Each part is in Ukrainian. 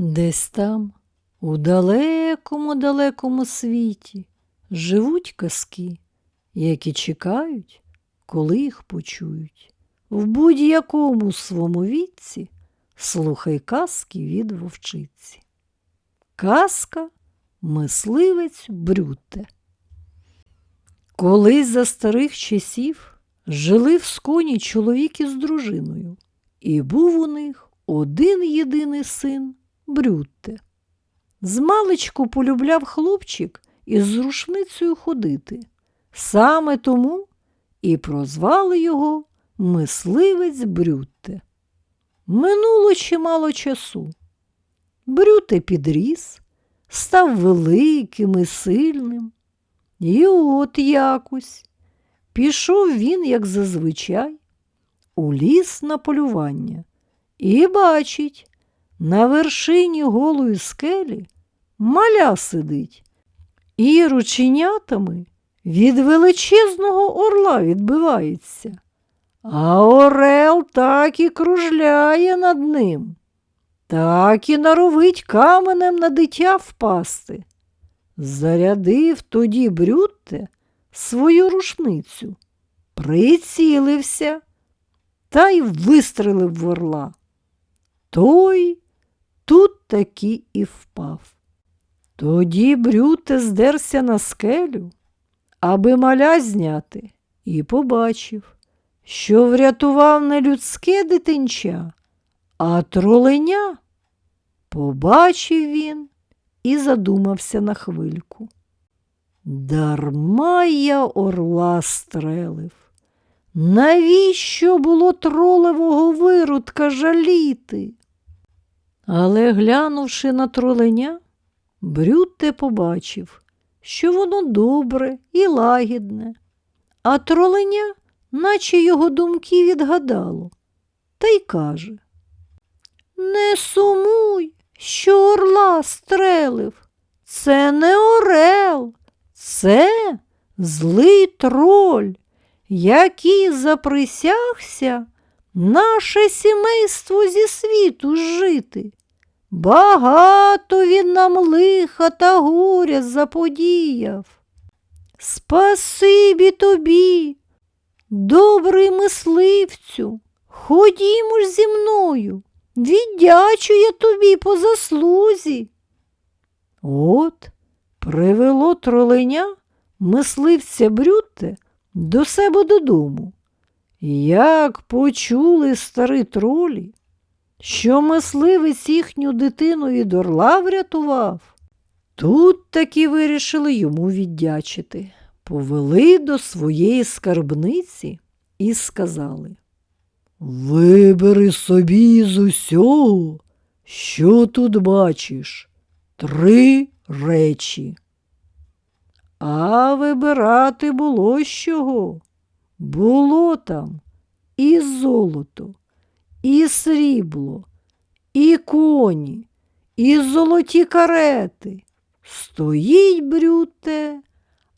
Десь там, у далекому далекому світі, живуть казки, які чекають, коли їх почують. В будь-якому своєму віці слухай казки від вовчиці. Казка Мисливець Брюте. Колись за старих часів жили в сконі чоловік із дружиною, і був у них один єдиний син Брютте. Змалечку полюбляв хлопчик із рушницею ходити. Саме тому і прозвали його Мисливець Брютте. Минуло чимало часу. Брюте підріс, став великим і сильним. І от якось пішов він, як зазвичай, у ліс на полювання і бачить, на вершині голої скелі маля сидить і рученятами від величезного орла відбивається, а орел так і кружляє над ним, так і наровить каменем на дитя впасти. Зарядив тоді Брютте свою рушницю, прицілився та й вистрелив в орла. Той тут таки і впав. Тоді Брюте здерся на скелю, аби маля зняти, і побачив, що врятував не людське дитинча, а троленя. Побачив він і задумався на хвильку. Дарма я орла стрелив. Навіщо було тролевого виродка жаліти? Але, глянувши на троленя, Брютте побачив, що воно добре і лагідне, а троленя, наче його думки відгадало, та й каже Не сумуй, що орла стрелив. Це не орел, це злий троль, який заприсягся наше сімейство зі світу жити. Багато він нам лиха та горя заподіяв. Спасибі тобі, добрий мисливцю, ходімо ж зі мною, віддячу я тобі по заслузі. От привело троленя мисливця Брютте до себе додому. Як почули старі тролі, що мисливець їхню дитину від орла врятував, тут таки вирішили йому віддячити, повели до своєї скарбниці і сказали Вибери собі з усього, що тут бачиш, три речі. А вибирати було з чого. Було там і золото, і срібло, і коні, і золоті карети. Стоїть брюте,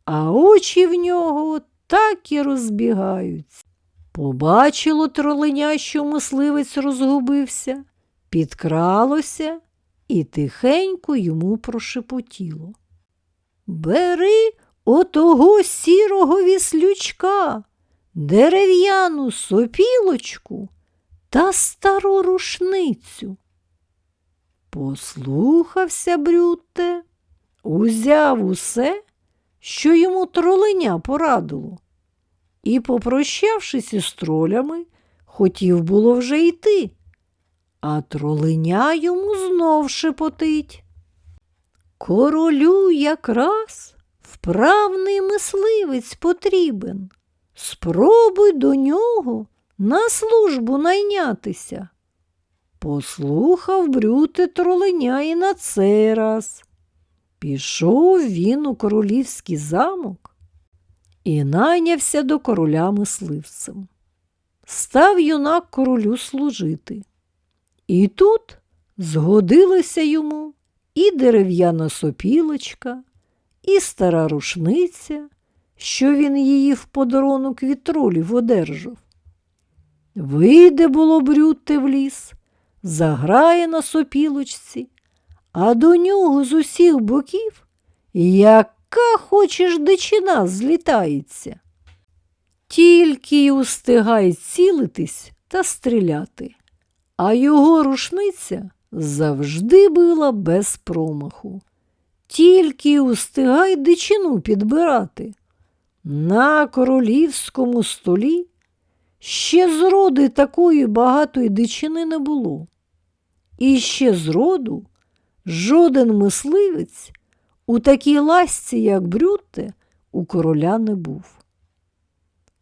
а очі в нього так і розбігаються. Побачило троленя, що мисливець розгубився, підкралося і тихенько йому прошепотіло. Бери отого сірого віслючка, дерев'яну сопілочку та стару рушницю. Послухався Брюте, узяв усе, що йому троленя порадило, і, попрощавшись із тролями, хотів було вже йти, а троленя йому знов шепотить. Королю якраз вправний мисливець потрібен. Спробуй до нього на службу найнятися. Послухав Брюте троленя і на цей раз. Пішов він у королівський замок і найнявся до короля мисливцем. Став юнак королю служити. І тут згодилося йому і дерев'яна сопілочка, і стара рушниця, що він її в подарунок від тролів одержав. Вийде було брюте в ліс, заграє на сопілочці, а до нього з усіх боків яка хочеш дичина злітається. Тільки й устигай цілитись та стріляти, а його рушниця завжди била без промаху. Тільки й устигай дичину підбирати. На королівському столі ще зроди такої багатої дичини не було. І ще зроду жоден мисливець у такій ласці, як Брютте, у короля не був.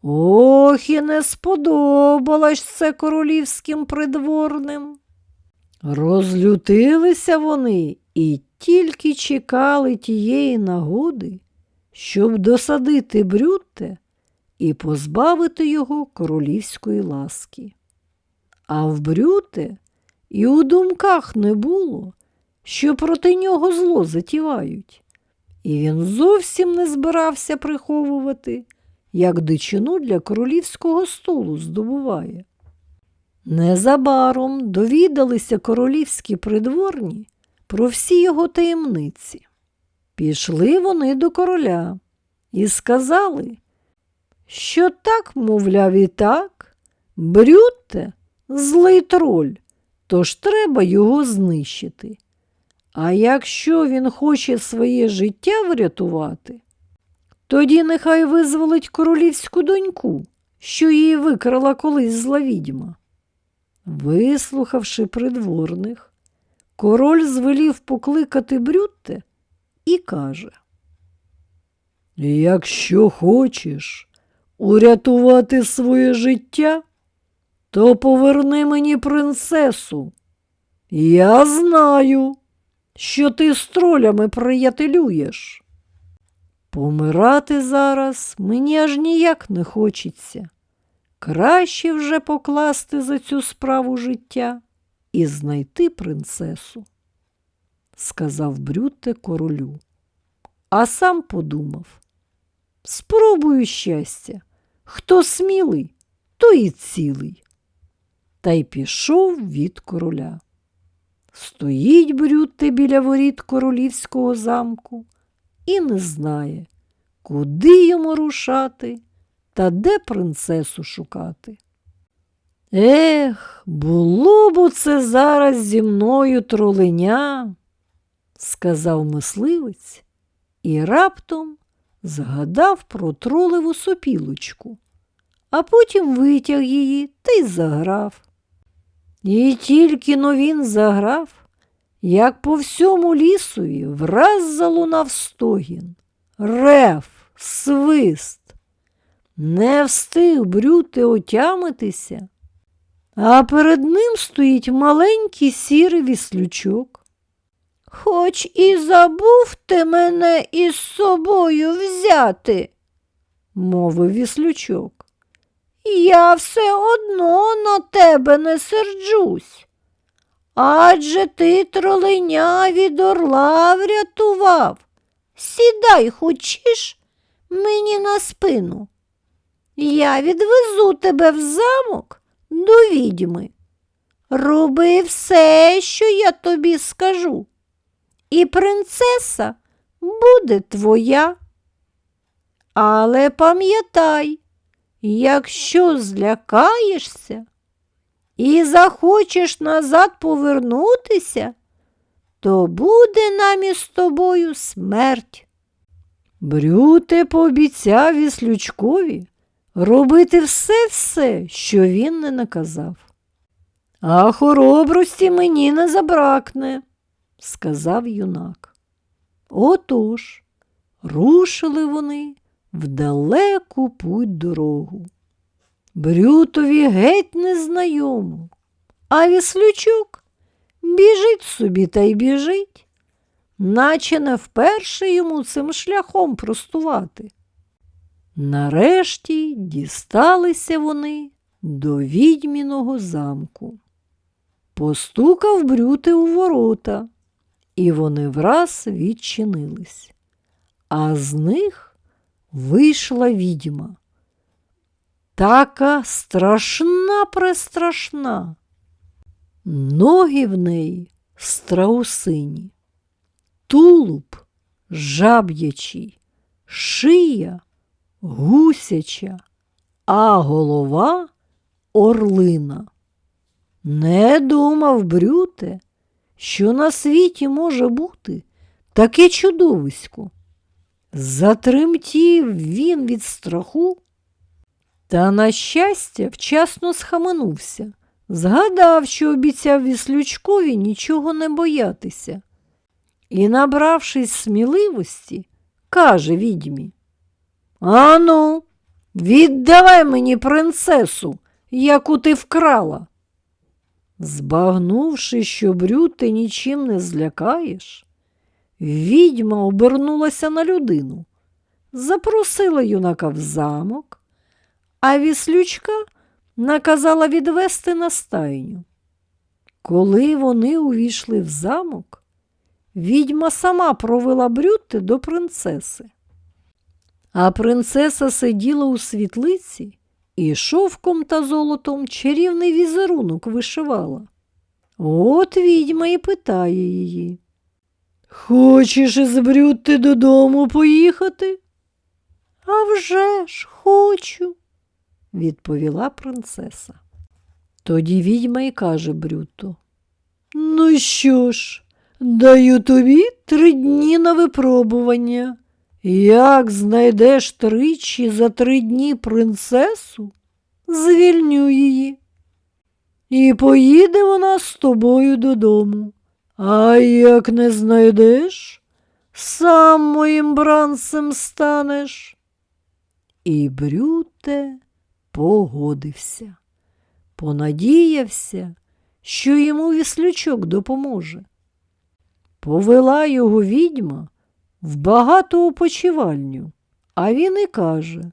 Ох, і не сподобалось це королівським придворним. Розлютилися вони і тільки чекали тієї нагоди, щоб досадити Брютте і позбавити його королівської ласки. А в Брюте і у думках не було, що проти нього зло затівають, і він зовсім не збирався приховувати, як дичину для королівського столу здобуває. Незабаром довідалися королівські придворні про всі його таємниці. Пішли вони до короля і сказали, що так, мовляв, і так, Брютте злий троль, тож треба його знищити. А якщо він хоче своє життя врятувати, тоді нехай визволить королівську доньку, що її викрала колись зла відьма. Вислухавши придворних, король звелів покликати Брютте і каже: Якщо хочеш урятувати своє життя, то поверни мені принцесу. Я знаю, що ти з тролями приятелюєш. Помирати зараз мені аж ніяк не хочеться. Краще вже покласти за цю справу життя і знайти принцесу, сказав Брюте королю. А сам подумав спробую щастя, хто смілий, то і цілий. Та й пішов від короля. Стоїть Брюте біля воріт королівського замку і не знає, куди йому рушати та де принцесу шукати. Ех, було б це зараз зі мною троленя, сказав мисливець і раптом згадав про тролеву сопілочку, а потім витяг її та й заграв. І тільки но він заграв, як по всьому лісові враз залунав стогін, рев, свист. Не встиг брюти отямитися, а перед ним стоїть маленький сірий віслючок. Хоч і забув ти мене із собою взяти, мовив віслючок. Я все одно на тебе не серджусь. Адже ти троленя від орла врятував. Сідай хочеш мені на спину. Я відвезу тебе в замок до відьми. Роби все, що я тобі скажу, і принцеса буде твоя. Але пам'ятай, якщо злякаєшся і захочеш назад повернутися, то буде нам із тобою смерть. Брюте пообіцяв віслючкові робити все-все, що він не наказав. А хоробрості мені не забракне, сказав юнак. Отож, рушили вони в далеку путь дорогу. Брютові геть незнайому, а віслючок біжить собі та й біжить, наче не вперше йому цим шляхом простувати. Нарешті дісталися вони до відьміного замку. Постукав брюти у ворота, і вони враз відчинились, а з них вийшла відьма. Така страшна престрашна. Ноги в неї страусині, тулуб жаб'ячий, шия гусяча, а голова орлина. Не думав Брюте, що на світі може бути таке чудовисько. Затремтів він від страху, та, на щастя, вчасно схаменувся, згадав, що обіцяв віслючкові нічого не боятися. І, набравшись сміливості, каже відьмі: Ану, віддавай мені принцесу, яку ти вкрала. Збагнувши, що брюти нічим не злякаєш, відьма обернулася на людину, запросила юнака в замок, а віслючка наказала відвести на стайню. Коли вони увійшли в замок, відьма сама провела брюти до принцеси. А принцеса сиділа у світлиці і шовком та золотом чарівний візерунок вишивала. От відьма і питає її. Хочеш із Брютти додому поїхати? «А вже ж хочу, відповіла принцеса. Тоді відьма і каже Брютто. Ну що ж, даю тобі три дні на випробування. Як знайдеш тричі за три дні принцесу, звільню її. І поїде вона з тобою додому. А як не знайдеш, сам моїм бранцем станеш. І Брюте погодився, понадіявся, що йому віслючок допоможе. Повела його відьма в багату опочивальню, а він і каже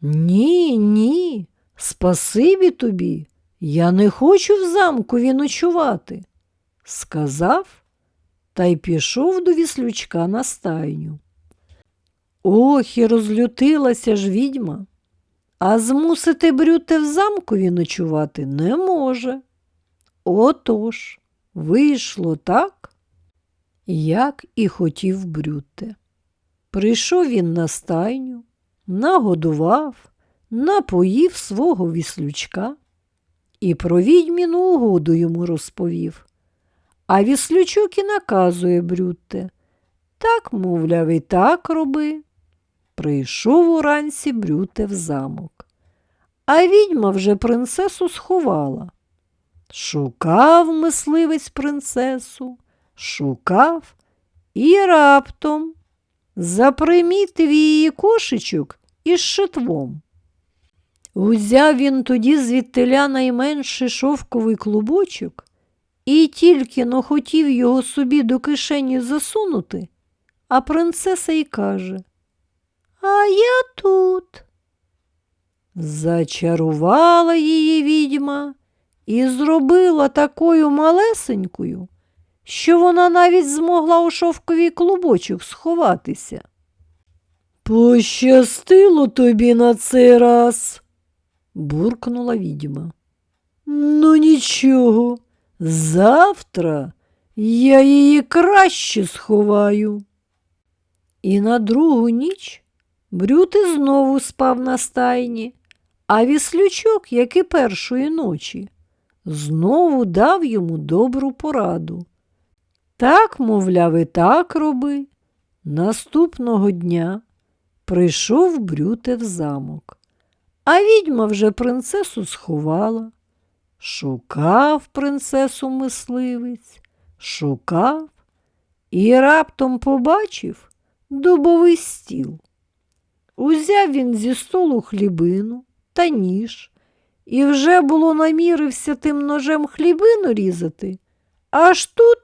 Ні, ні, спасибі тобі, я не хочу в замкові ночувати, сказав та й пішов до віслючка на стайню. Ох, і розлютилася ж відьма, а змусити брюте в замкові ночувати не може. Отож, вийшло так, як і хотів Брюте. Прийшов він на стайню, нагодував, напоїв свого віслючка і про відьміну угоду йому розповів. А віслючок і наказує Брюте. Так, мовляв, і так роби. Прийшов уранці Брюте в замок. А відьма вже принцесу сховала. Шукав мисливець принцесу, шукав і раптом запримітив її кошечок із шитвом. Узяв він тоді звідтиля найменший шовковий клубочок і тільки но хотів його собі до кишені засунути, а принцеса й каже А я тут. Зачарувала її відьма і зробила такою малесенькою, що вона навіть змогла у шовковий клубочок сховатися. Пощастило тобі на цей раз, буркнула відьма. Ну, нічого, завтра я її краще сховаю. І на другу ніч Брюти знову спав на стайні, а віслючок, як і першої ночі, знову дав йому добру пораду. Так, мовляв, і так роби. Наступного дня прийшов Брюте в замок, а відьма вже принцесу сховала. Шукав принцесу мисливець, шукав і раптом побачив дубовий стіл. Узяв він зі столу хлібину та ніж і вже було намірився тим ножем хлібину різати, аж тут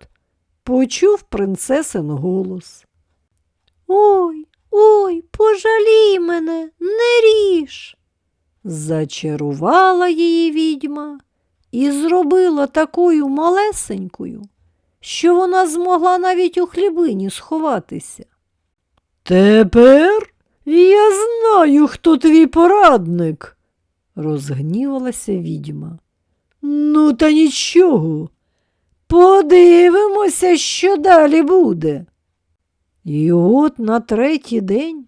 почув принцесин голос. Ой, ой, пожалій мене, не ріж. Зачарувала її відьма і зробила такою малесенькою, що вона змогла навіть у хлібині сховатися. Тепер я знаю, хто твій порадник, розгнівалася відьма. Ну, та нічого. Подивимося, що далі буде. І от на третій день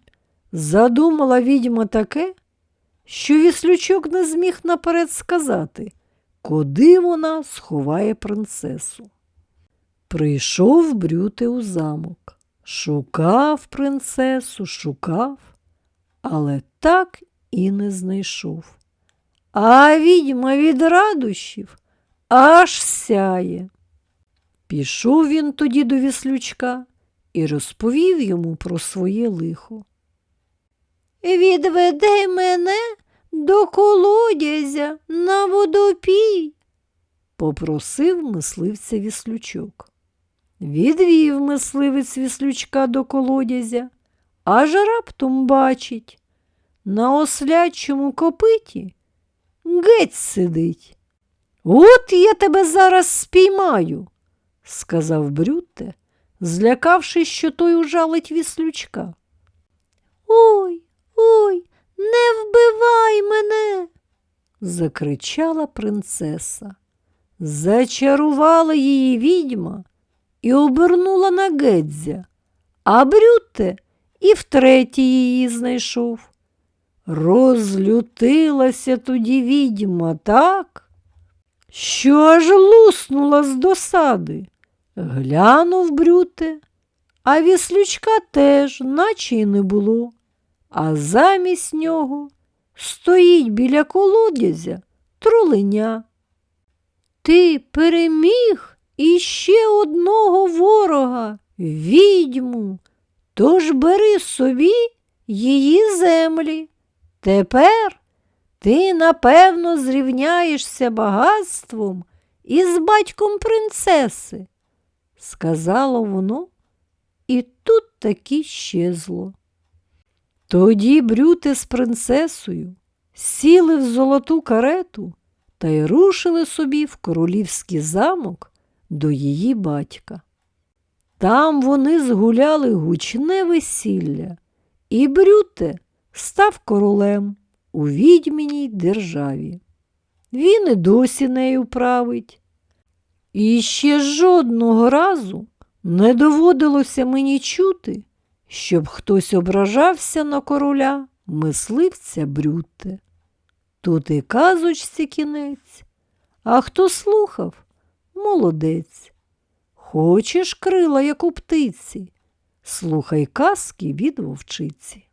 задумала відьма таке, що віслючок не зміг наперед сказати, куди вона сховає принцесу. Прийшов Брюти у замок, шукав принцесу, шукав, але так і не знайшов. А відьма від радощів аж сяє. Пішов він тоді до віслючка і розповів йому про своє лихо. Відведи мене до колодязя на водопій, попросив мисливця віслючок. Відвів мисливець віслючка до колодязя, аж раптом бачить, на ослячому копиті геть сидить. От я тебе зараз спіймаю, сказав Брюте, злякавшись, що той ужалить віслючка. Ой, ой, не вбивай мене, закричала принцеса. Зачарувала її відьма і обернула на гедзя, а Брюте і втретє її знайшов. Розлютилася тоді відьма так, що аж луснула з досади. Глянув Брюте, а віслючка теж, наче й не було, а замість нього стоїть біля колодязя труленя. Ти переміг іще одного ворога, відьму, тож бери собі її землі. Тепер ти, напевно, зрівняєшся багатством із батьком принцеси, сказало воно, і тут таки щезло. Тоді Брюте з принцесою сіли в золоту карету та й рушили собі в королівський замок до її батька. Там вони згуляли гучне весілля, і Брюте став королем у відьміній державі. Він і досі нею править. І ще жодного разу не доводилося мені чути, щоб хтось ображався на короля мисливця Брюте. Тут і казочці кінець, а хто слухав молодець. Хочеш крила, як у птиці, слухай казки від вовчиці.